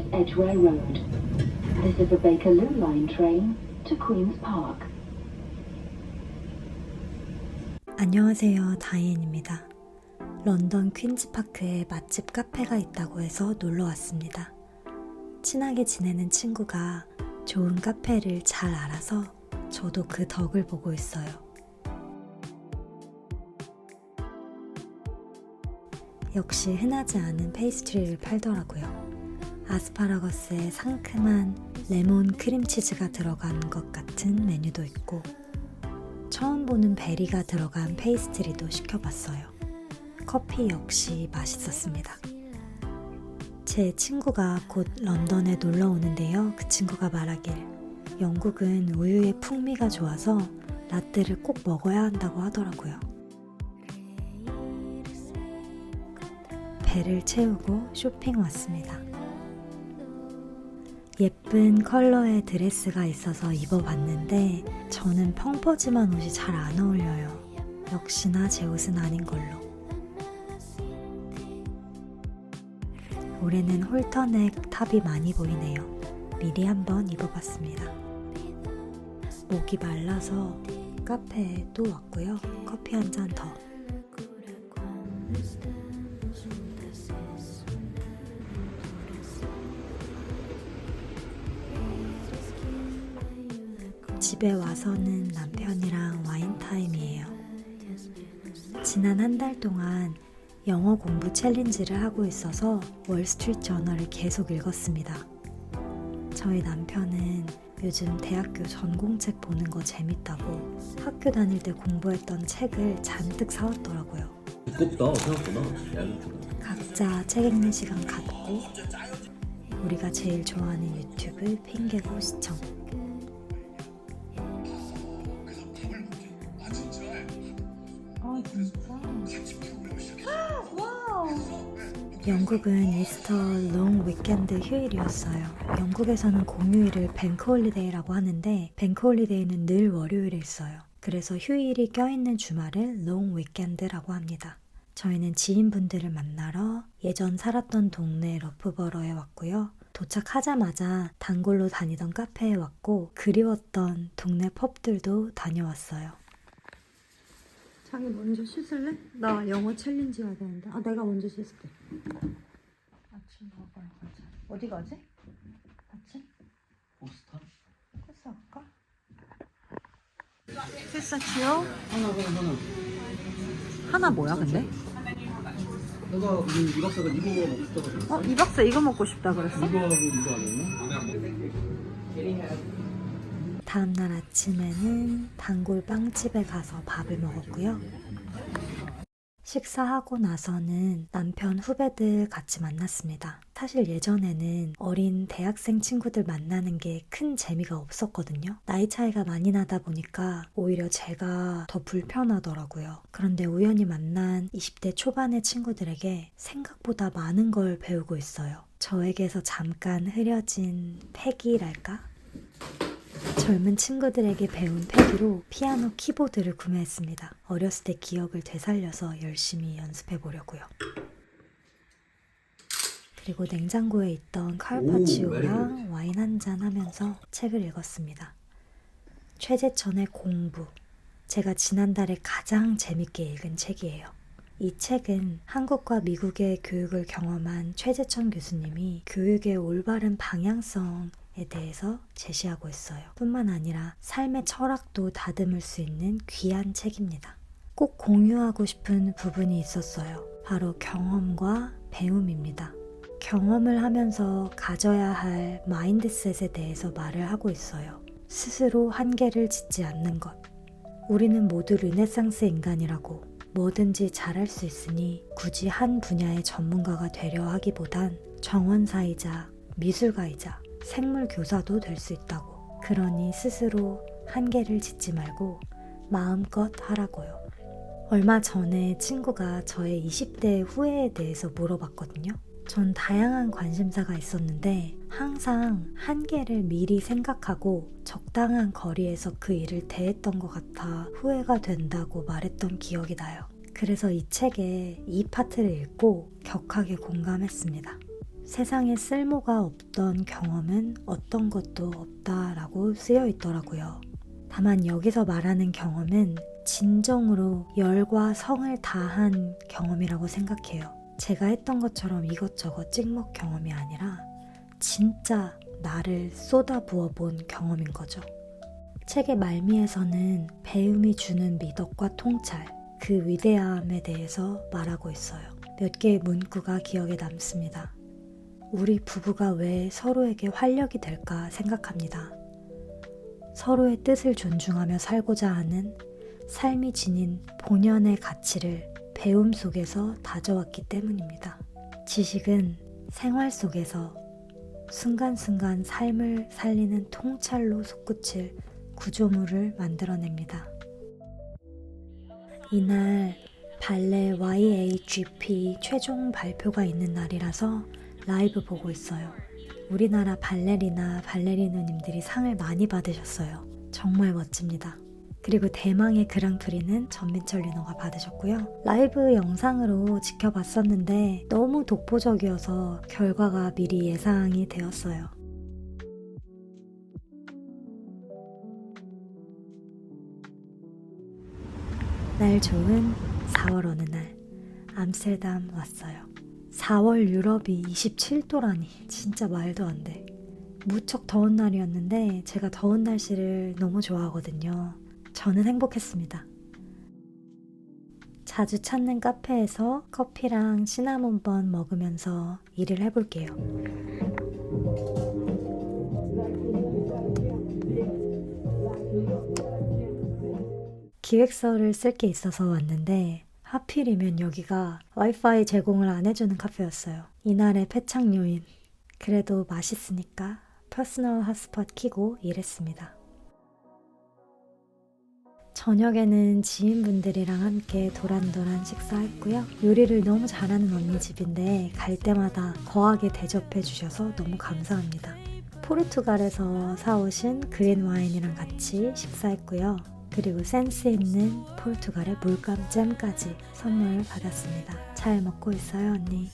is Edgware Road. This is a Bakerloo Line train to Queen's Park. 안녕하세요. 다이앤입니다. 런던 퀸즈파크에 맛집 카페가 있다고 해서 놀러 왔습니다. 친하게 지내는 친구가 좋은 카페를 잘 알아서 저도 그 덕을 보고 있어요. 역시 흔하지 않은 페이스트리를 팔더라고요. 아스파라거스에 상큼한 레몬 크림치즈가 들어간 것 같은 메뉴도 있고 처음 보는 베리가 들어간 페이스트리도 시켜봤어요. 커피 역시 맛있었습니다. 제 친구가 곧 런던에 놀러 오는데요. 그 친구가 말하길 영국은 우유의 풍미가 좋아서 라떼를 꼭 먹어야 한다고 하더라고요. 배를 채우고 쇼핑 왔습니다. 예쁜 컬러의 드레스가 있어서 입어봤는데 저는 펑퍼짐한 옷이 잘 안 어울려요. 역시나 제 옷은 아닌 걸로. 올해는 홀터넥 탑이 많이 보이네요. 미리 한번 입어봤습니다. 목이 말라서 카페에 또 왔고요. 커피 한 잔 더. 집에 와서는 남편이랑 와인 타임이에요. 지난 한 달 동안 영어 공부 챌린지를 하고 있어서 월스트리트 저널을 계속 읽었습니다. 저희 남편은 요즘 대학교 전공책 보는 거 재밌다고 학교 다닐 때 공부했던 책을 잔뜩 사왔더라고요. 두껍다 생각보다 각자 책 읽는 시간 갖고 우리가 제일 좋아하는 유튜브 핑계고 시청 영국은 이스터 롱 위켄드 휴일이었어요. 영국에서는 공휴일을 뱅크 홀리데이라고 하는데 뱅크 홀리데이는 늘 월요일에 있어요. 그래서 휴일이 껴있는 주말을 롱 위켄드라고 합니다. 저희는 지인분들을 만나러 예전 살았던 동네 러프버러에 왔고요. 도착하자마자 단골로 다니던 카페에 왔고 그리웠던 동네 펍들도 다녀왔어요. 자기 먼저 씻을래? 나 영어 챌린지 해야 되는데. 아 내가 먼저 씻을게. 아침 먹으러 가자. 어디 가지? 아침? 포스타? 패스 할까? 패스치요? 하나 하나 하나 하나 뭐야 근데? 내가 우리 이 박사가 이거 먹고 싶다고 어? 이 박사 이거 먹고 싶다 그랬어? 이거하고 이거 아니었나? 다음날 아침에는 단골 빵집에 가서 밥을 먹었고요. 식사하고 나서는 남편 후배들 같이 만났습니다. 사실 예전에는 어린 대학생 친구들 만나는 게 큰 재미가 없었거든요. 나이 차이가 많이 나다 보니까 오히려 제가 더 불편하더라고요. 그런데 우연히 만난 20대 초반의 친구들에게 생각보다 많은 걸 배우고 있어요. 저에게서 잠깐 흐려진 패기랄까? 젊은 친구들에게 배운 패기로 피아노 키보드를 구매했습니다. 어렸을 때 기억을 되살려서 열심히 연습해 보려고요. 그리고 냉장고에 있던 카르파치오랑 와인 한 잔 하면서 책을 읽었습니다. 최재천의 공부. 제가 지난달에 가장 재밌게 읽은 책이에요. 이 책은 한국과 미국의 교육을 경험한 최재천 교수님이 교육의 올바른 방향성에 대해서 제시하고 있어요. 뿐만 아니라 삶의 철학도 다듬을 수 있는 귀한 책입니다. 꼭 공유하고 싶은 부분이 있었어요. 바로 경험과 배움입니다. 경험을 하면서 가져야 할 마인드셋에 대해서 말을 하고 있어요. 스스로 한계를 짓지 않는 것. 우리는 모두 르네상스 인간이라고 뭐든지 잘할 수 있으니 굳이 한 분야의 전문가가 되려 하기보단 정원사이자 미술가이자 생물 교사도 될 수 있다고. 그러니 스스로 한계를 짓지 말고 마음껏 하라고요. 얼마 전에 친구가 저의 20대 후회에 대해서 물어봤거든요. 전 다양한 관심사가 있었는데 항상 한계를 미리 생각하고 적당한 거리에서 그 일을 대했던 것 같아 후회가 된다고 말했던 기억이 나요. 그래서 이 책의 이 파트를 읽고 격하게 공감했습니다. 세상에 쓸모가 없던 경험은 어떤 것도 없다라고 쓰여 있더라고요. 다만 여기서 말하는 경험은 진정으로 열과 성을 다한 경험이라고 생각해요. 제가 했던 것처럼 이것저것 찍먹 경험이 아니라 진짜 나를 쏟아부어 본 경험인 거죠. 책의 말미에서는 배움이 주는 미덕과 통찰, 그 위대함에 대해서 말하고 있어요. 몇 개의 문구가 기억에 남습니다. 우리 부부가 왜 서로에게 활력이 될까 생각합니다. 서로의 뜻을 존중하며 살고자 하는 삶이 지닌 본연의 가치를 배움 속에서 다져왔기 때문입니다. 지식은 생활 속에서 순간순간 삶을 살리는 통찰로 솟구칠 구조물을 만들어냅니다. 이날 발레 YAGP 최종 발표가 있는 날이라서 라이브 보고 있어요. 우리나라 발레리나 발레리노님들이 상을 많이 받으셨어요. 정말 멋집니다. 그리고 대망의 그랑프리는 전민철 리노가 받으셨고요. 라이브 영상으로 지켜봤었는데 너무 독보적이어서 결과가 미리 예상이 되었어요. 날 좋은 4월 어느 날 암스테르담 왔어요. 4월 유럽이 27도라니 진짜 말도 안 돼. 무척 더운 날이었는데 제가 더운 날씨를 너무 좋아하거든요. 저는 행복했습니다. 자주 찾는 카페에서 커피랑 시나몬번 먹으면서 일을 해볼게요. 기획서를 쓸 게 있어서 왔는데 하필이면 여기가 와이파이 제공을 안 해주는 카페였어요. 이날의 패착 요인. 그래도 맛있으니까 퍼스널 핫스팟 키고 일했습니다. 저녁에는 지인분들이랑 함께 도란도란 식사했고요. 요리를 너무 잘하는 언니 집인데 갈 때마다 거하게 대접해 주셔서 너무 감사합니다. 포르투갈에서 사오신 그린 와인이랑 같이 식사했고요. 그리고 센스 있는 포르투갈의 물감 잼까지 선물 받았습니다. 잘 먹고 있어요, 언니.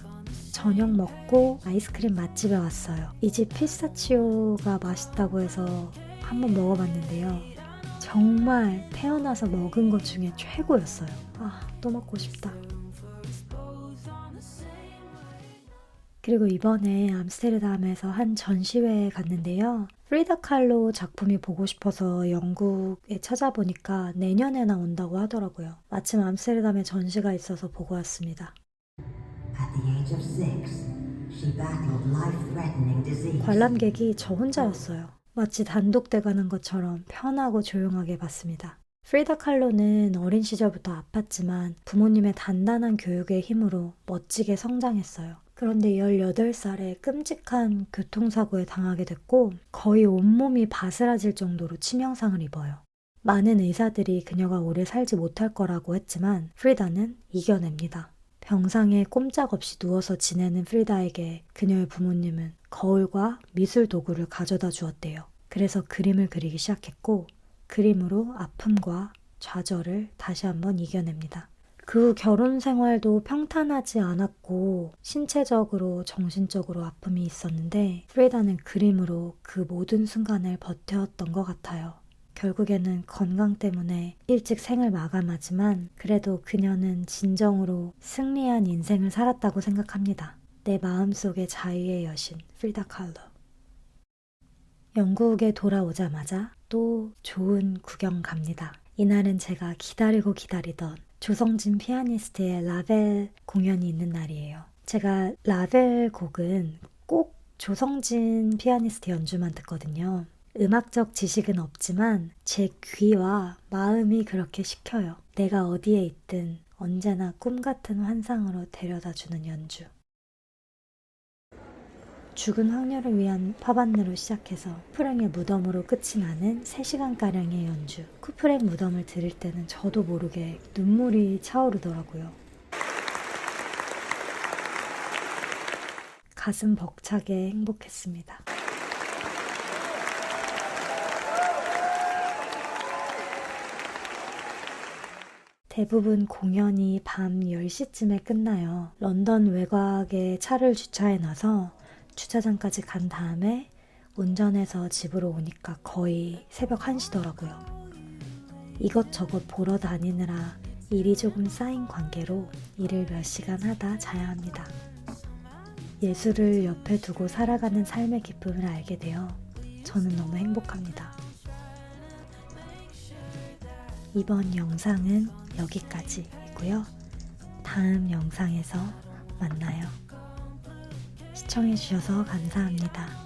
저녁 먹고 아이스크림 맛집에 왔어요. 이 집 피스타치오가 맛있다고 해서 한번 먹어봤는데요. 정말 태어나서 먹은 것 중에 최고였어요. 아, 또 먹고 싶다. 그리고 이번에 암스테르담에서 한 전시회에 갔는데요. 프리다 칼로 작품이 보고 싶어서 영국에 찾아보니까 내년에 나온다고 하더라고요. 마침 암스테르담에 전시가 있어서 보고 왔습니다. At the age of six, she battled life-threatening disease. 관람객이 저 혼자였어요. 마치 단독 대 가는 것처럼 편하고 조용하게 봤습니다. 프리다 칼로는 어린 시절부터 아팠지만 부모님의 단단한 교육의 힘으로 멋지게 성장했어요. 그런데 18살에 끔찍한 교통사고에 당하게 됐고 거의 온몸이 바스라질 정도로 치명상을 입어요. 많은 의사들이 그녀가 오래 살지 못할 거라고 했지만 프리다는 이겨냅니다. 병상에 꼼짝없이 누워서 지내는 프리다에게 그녀의 부모님은 거울과 미술 도구를 가져다 주었대요. 그래서 그림을 그리기 시작했고 그림으로 아픔과 좌절을 다시 한번 이겨냅니다. 그 후 결혼 생활도 평탄하지 않았고 신체적으로 정신적으로 아픔이 있었는데 프레다는 그림으로 그 모든 순간을 버텨왔던 것 같아요. 결국에는 건강 때문에 일찍 생을 마감하지만 그래도 그녀는 진정으로 승리한 인생을 살았다고 생각합니다. 내 마음속의 자유의 여신 프리다 칼로. 영국에 돌아오자마자 또 좋은 구경 갑니다. 이날은 제가 기다리고 기다리던 조성진 피아니스트의 라벨 공연이 있는 날이에요. 제가 라벨 곡은 꼭 조성진 피아니스트 연주만 듣거든요. 음악적 지식은 없지만 제 귀와 마음이 그렇게 시켜요. 내가 어디에 있든 언제나 꿈 같은 환상으로 데려다 주는 연주. 죽은 황녀를 위한 파반느로 시작해서 쿠프랭의 무덤으로 끝이 나는 3시간가량의 연주. 쿠프랭 무덤을 들을 때는 저도 모르게 눈물이 차오르더라고요. 가슴 벅차게 행복했습니다. 대부분 공연이 밤 10시쯤에 끝나요. 런던 외곽에 차를 주차해 놔서 주차장까지 간 다음에 운전해서 집으로 오니까 거의 새벽 1시더라고요. 이것저것 보러 다니느라 일이 조금 쌓인 관계로 일을 몇 시간 하다 자야 합니다. 예술을 옆에 두고 살아가는 삶의 기쁨을 알게 되어 저는 너무 행복합니다. 이번 영상은 여기까지이고요. 다음 영상에서 만나요. 시청해주셔서 감사합니다.